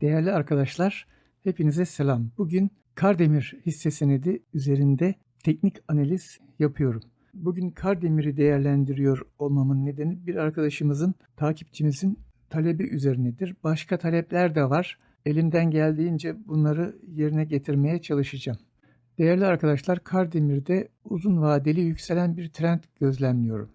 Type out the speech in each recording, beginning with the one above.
Değerli arkadaşlar, hepinize selam. Bugün Kardemir hisse senedi üzerinde teknik analiz yapıyorum. Bugün Kardemir'i değerlendiriyor olmamın nedeni bir arkadaşımızın, takipçimizin talebi üzerinedir. Başka talepler de var. Elimden geldiğince bunları yerine getirmeye çalışacağım. Değerli arkadaşlar, Kardemir'de uzun vadeli yükselen bir trend gözlemliyorum.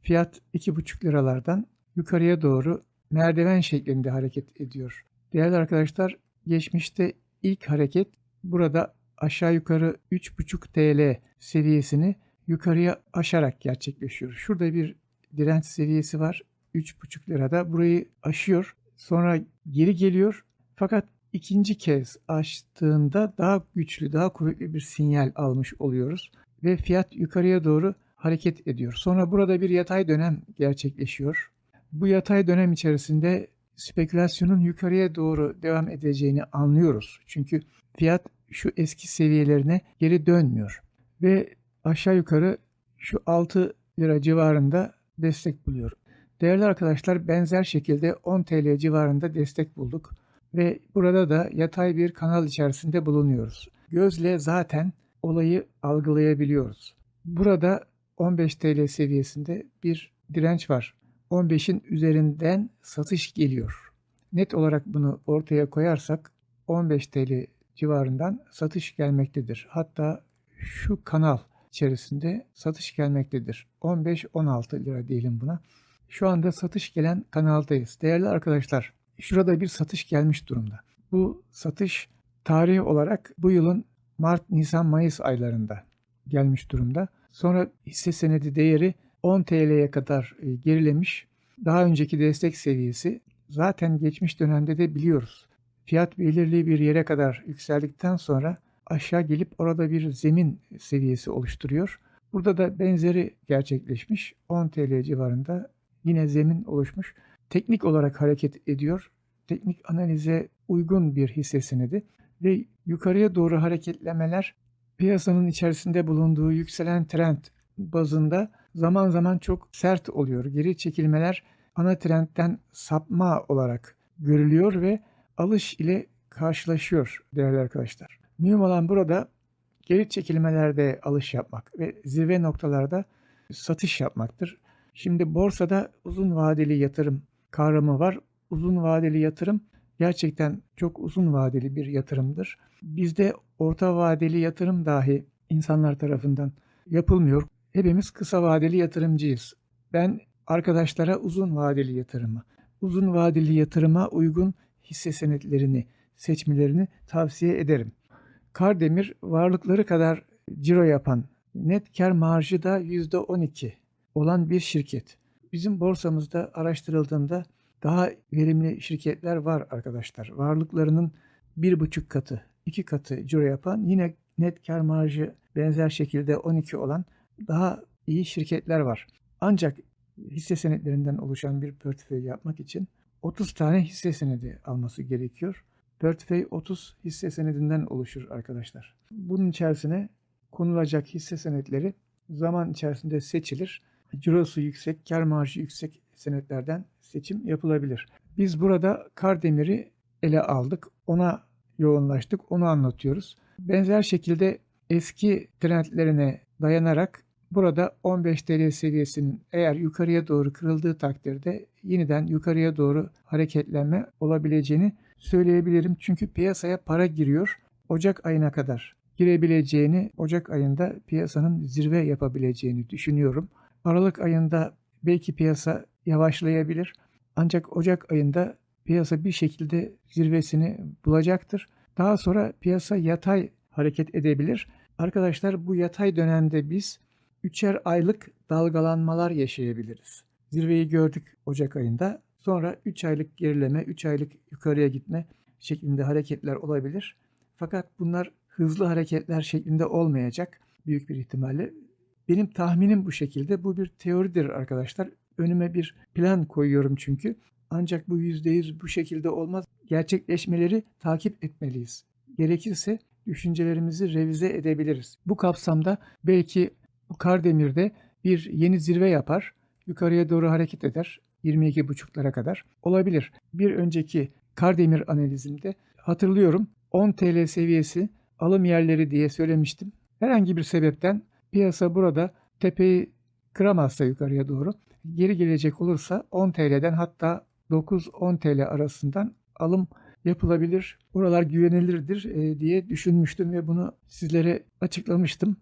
Fiyat 2,5 liralardan yukarıya doğru merdiven şeklinde hareket ediyor. Değerli arkadaşlar, geçmişte ilk hareket burada aşağı yukarı 3,5 TL seviyesini yukarıya aşarak gerçekleşiyor. Şurada bir direnç seviyesi var. 3,5 lirada burayı aşıyor. Sonra geri geliyor. Fakat ikinci kez açtığında daha güçlü, daha kuvvetli bir sinyal almış oluyoruz. Ve fiyat yukarıya doğru hareket ediyor. Sonra burada bir yatay dönem gerçekleşiyor. Bu yatay dönem içerisinde spekülasyonun yukarıya doğru devam edeceğini anlıyoruz. Çünkü fiyat şu eski seviyelerine geri dönmüyor. Ve aşağı yukarı şu 6 lira civarında destek buluyor. Değerli arkadaşlar benzer şekilde 10 TL civarında destek bulduk ve burada da yatay bir kanal içerisinde bulunuyoruz. Gözle zaten olayı algılayabiliyoruz. Burada 15 TL seviyesinde bir direnç var. 15'in üzerinden satış geliyor. Net olarak bunu ortaya koyarsak 15 TL civarından satış gelmektedir. Hatta şu kanal içerisinde satış gelmektedir. 15-16 lira diyelim buna. Şu anda satış gelen kanaldayız. Değerli arkadaşlar, şurada bir satış gelmiş durumda. Bu satış tarihi olarak bu yılın Mart, Nisan, Mayıs aylarında gelmiş durumda. Sonra hisse senedi değeri 10 TL'ye kadar e, gerilemiş. Daha önceki destek seviyesi zaten geçmiş dönemde de biliyoruz. Fiyat belirli bir yere kadar yükseldikten sonra aşağı gelip orada bir zemin seviyesi oluşturuyor. Burada da benzeri gerçekleşmiş. 10 TL civarında yine zemin oluşmuş. Teknik olarak hareket ediyor. Teknik analize uygun bir hisse senedi ve yukarıya doğru hareketlemeler piyasanın içerisinde bulunduğu yükselen trend bazında zaman zaman çok sert oluyor. Geri çekilmeler ana trendten sapma olarak görülüyor ve alış ile karşılaşıyor değerli arkadaşlar. Mühim olan burada geri çekilmelerde alış yapmak ve zirve noktalarda satış yapmaktır. Şimdi borsada uzun vadeli yatırım kavramı var. Uzun vadeli yatırım gerçekten çok uzun vadeli bir yatırımdır. Bizde orta vadeli yatırım dahi insanlar tarafından yapılmıyor. Hepimiz kısa vadeli yatırımcıyız. Ben arkadaşlara uzun vadeli yatırımı, uzun vadeli yatırıma uygun hisse senetlerini seçmelerini tavsiye ederim. Kardemir varlıkları kadar ciro yapan, net kar marjı da %12 olan bir şirket. Bizim borsamızda araştırıldığında daha verimli şirketler var arkadaşlar. Varlıklarının bir buçuk katı, iki katı ciro yapan yine net kar marjı benzer şekilde 12 olan daha iyi şirketler var. Ancak hisse senetlerinden oluşan bir portföy yapmak için 30 tane hisse senedi alması gerekiyor. Portföy 30 hisse senedinden oluşur arkadaşlar. Bunun içerisine konulacak hisse senetleri zaman içerisinde seçilir. Cirosu yüksek, kar marjı yüksek senetlerden seçim yapılabilir. Biz burada Kardemir'i ele aldık. Ona yoğunlaştık. Onu anlatıyoruz. Benzer şekilde eski trendlerine dayanarak burada 15 TL seviyesinin eğer yukarıya doğru kırıldığı takdirde yeniden yukarıya doğru hareketlenme olabileceğini söyleyebilirim. Çünkü piyasaya para giriyor. Ocak ayına kadar girebileceğini, Ocak ayında piyasanın zirve yapabileceğini düşünüyorum. Aralık ayında belki piyasa yavaşlayabilir. Ancak Ocak ayında piyasa bir şekilde zirvesini bulacaktır. Daha sonra piyasa yatay hareket edebilir. Arkadaşlar bu yatay dönemde biz üçer aylık dalgalanmalar yaşayabiliriz. Zirveyi gördük Ocak ayında. Sonra 3 aylık gerileme, 3 aylık yukarıya gitme şeklinde hareketler olabilir. Fakat bunlar hızlı hareketler şeklinde olmayacak büyük bir ihtimalle. Benim tahminim bu şekilde. Bu bir teoridir arkadaşlar. Önüme bir plan koyuyorum çünkü. Ancak bu %100 bu şekilde olmaz. Gerçekleşmeleri takip etmeliyiz. Gerekirse düşüncelerimizi revize edebiliriz. Bu kapsamda belki bu Kardemir'de bir yeni zirve yapar, yukarıya doğru hareket eder 22.5'lara kadar olabilir. Bir önceki Kardemir analizimde hatırlıyorum 10 TL seviyesi alım yerleri diye söylemiştim. Herhangi bir sebepten piyasa burada tepeyi kıramazsa yukarıya doğru geri gelecek olursa 10 TL'den hatta 9-10 TL arasından alım yapılabilir. Buralar güvenilirdir e, diye düşünmüştüm ve bunu sizlere açıklamıştım.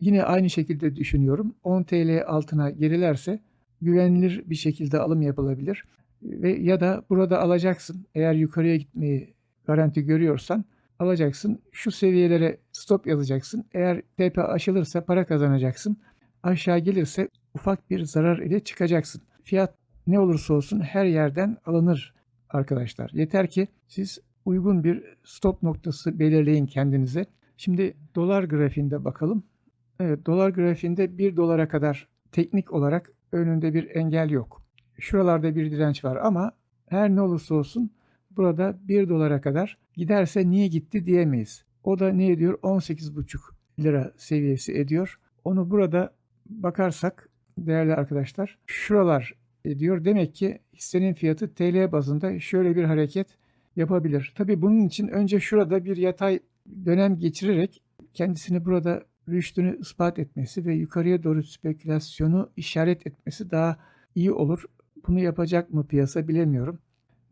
Yine aynı şekilde düşünüyorum. 10 TL altına gerilerse güvenilir bir şekilde alım yapılabilir. Ve ya da burada alacaksın. Eğer yukarıya gitmeyi garanti görüyorsan alacaksın. Şu seviyelere stop yazacaksın. Eğer TP aşılırsa para kazanacaksın. Aşağı gelirse ufak bir zarar ile çıkacaksın. Fiyat ne olursa olsun her yerden alınır arkadaşlar. Yeter ki siz uygun bir stop noktası belirleyin kendinize. Şimdi dolar grafiğinde bakalım. Evet, dolar grafiğinde 1 dolara kadar teknik olarak önünde bir engel yok. Şuralarda bir direnç var ama her ne olursa olsun burada 1 dolara kadar giderse niye gitti diyemeyiz. O da ne ediyor? 18,5 lira seviyesi ediyor. Onu burada bakarsak değerli arkadaşlar şuralar ediyor. Demek ki hissenin fiyatı TL bazında şöyle bir hareket yapabilir. Tabi bunun için önce şurada bir yatay dönem geçirerek kendisini burada rüştünü ispat etmesi ve yukarıya doğru spekülasyonu işaret etmesi daha iyi olur. Bunu yapacak mı piyasa bilemiyorum.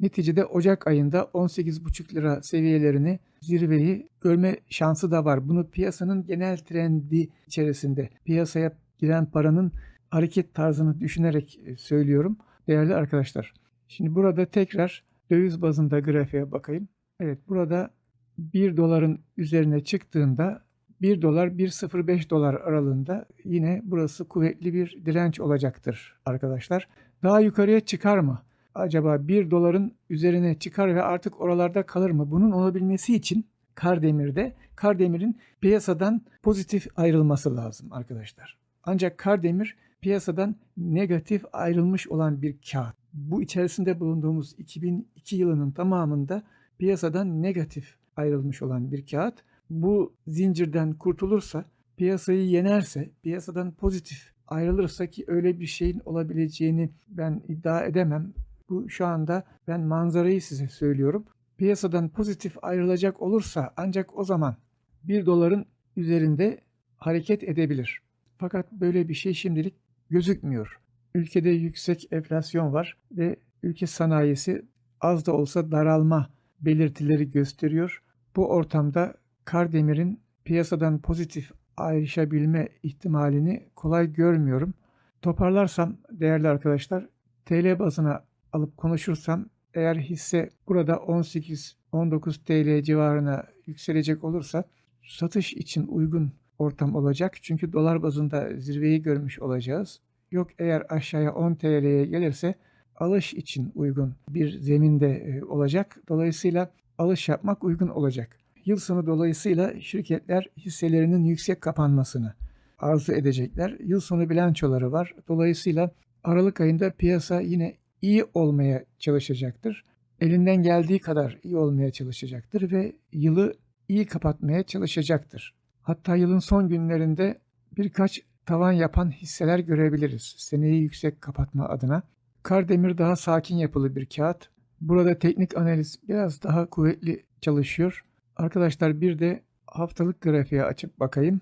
Neticede Ocak ayında 18,5 lira seviyelerini zirveyi görme şansı da var. Bunu piyasanın genel trendi içerisinde piyasaya giren paranın hareket tarzını düşünerek e, söylüyorum değerli arkadaşlar. Şimdi burada tekrar döviz bazında grafiğe bakayım. Evet burada 1 doların üzerine çıktığında 1 dolar 1.05 dolar aralığında yine burası kuvvetli bir direnç olacaktır arkadaşlar. Daha yukarıya çıkar mı? Acaba 1 doların üzerine çıkar ve artık oralarda kalır mı? Bunun olabilmesi için Kardemir'de Kardemir'in piyasadan pozitif ayrılması lazım arkadaşlar. Ancak Kardemir piyasadan negatif ayrılmış olan bir kağıt. Bu içerisinde bulunduğumuz 2002 yılının tamamında piyasadan negatif ayrılmış olan bir kağıt. Bu zincirden kurtulursa, piyasayı yenerse, piyasadan pozitif ayrılırsa ki öyle bir şeyin olabileceğini ben iddia edemem. Bu şu anda ben manzarayı size söylüyorum. Piyasadan pozitif ayrılacak olursa ancak o zaman 1 doların üzerinde hareket edebilir. Fakat böyle bir şey şimdilik gözükmüyor. Ülkede yüksek enflasyon var ve ülke sanayisi az da olsa daralma belirtileri gösteriyor. Bu ortamda Kardemir'in piyasadan pozitif ayrışabilme ihtimalini kolay görmüyorum. Toparlarsam değerli arkadaşlar TL bazına alıp konuşursam eğer hisse burada 18-19 TL civarına yükselecek olursa satış için uygun ortam olacak. Çünkü dolar bazında zirveyi görmüş olacağız. Yok eğer aşağıya 10 TL'ye gelirse alış için uygun bir zeminde e, olacak. Dolayısıyla alış yapmak uygun olacak. Yıl sonu dolayısıyla şirketler hisselerinin yüksek kapanmasını arzu edecekler. Yıl sonu bilançoları var. Dolayısıyla Aralık ayında piyasa yine iyi olmaya çalışacaktır. Elinden geldiği kadar iyi olmaya çalışacaktır ve yılı iyi kapatmaya çalışacaktır. Hatta yılın son günlerinde birkaç tavan yapan hisseler görebiliriz. Seneyi yüksek kapatma adına. Kardemir daha sakin yapılı bir kağıt. Burada teknik analiz biraz daha kuvvetli çalışıyor. Arkadaşlar bir de haftalık grafiğe açıp bakayım.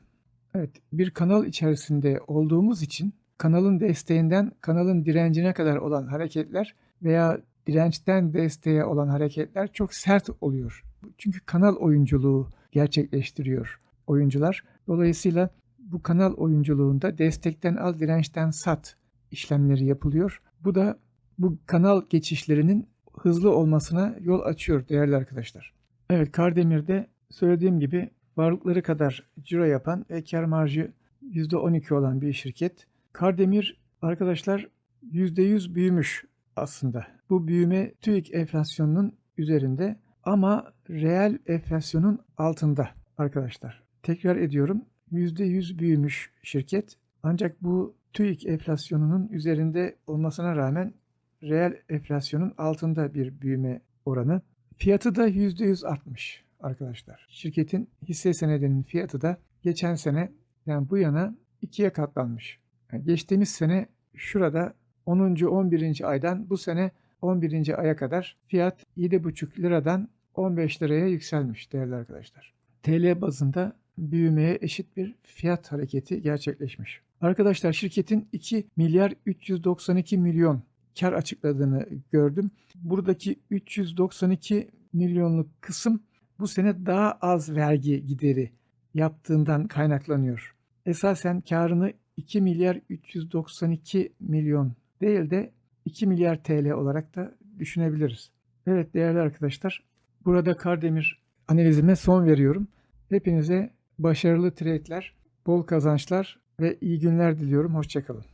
Evet bir kanal içerisinde olduğumuz için kanalın desteğinden kanalın direncine kadar olan hareketler veya dirençten desteğe olan hareketler çok sert oluyor. Çünkü kanal oyunculuğu gerçekleştiriyor oyuncular. Dolayısıyla bu kanal oyunculuğunda destekten al dirençten sat işlemleri yapılıyor. Bu da bu kanal geçişlerinin hızlı olmasına yol açıyor değerli arkadaşlar. Evet Kardemir'de söylediğim gibi varlıkları kadar ciro yapan ve kar marjı %12 olan bir şirket. Kardemir arkadaşlar %100 büyümüş aslında. Bu büyüme TÜİK enflasyonunun üzerinde ama reel enflasyonun altında arkadaşlar. Tekrar ediyorum %100 büyümüş şirket ancak bu TÜİK enflasyonunun üzerinde olmasına rağmen reel enflasyonun altında bir büyüme oranı. Fiyatı da %100 artmış arkadaşlar. Şirketin hisse senedinin fiyatı da geçen sene yani bu yana ikiye katlanmış. Yani geçtiğimiz sene şurada 10. 11. aydan bu sene 11. aya kadar fiyat 7,5 liradan 15 liraya yükselmiş değerli arkadaşlar. TL bazında büyümeye eşit bir fiyat hareketi gerçekleşmiş. Arkadaşlar şirketin 2 milyar 392 milyon kar açıkladığını gördüm. Buradaki 392 milyonluk kısım bu sene daha az vergi gideri yaptığından kaynaklanıyor. Esasen karını 2 milyar 392 milyon değil de 2 milyar TL olarak da düşünebiliriz. Evet değerli arkadaşlar, burada Kardemir analizime son veriyorum. Hepinize başarılı trade'ler, bol kazançlar ve iyi günler diliyorum. Hoşçakalın.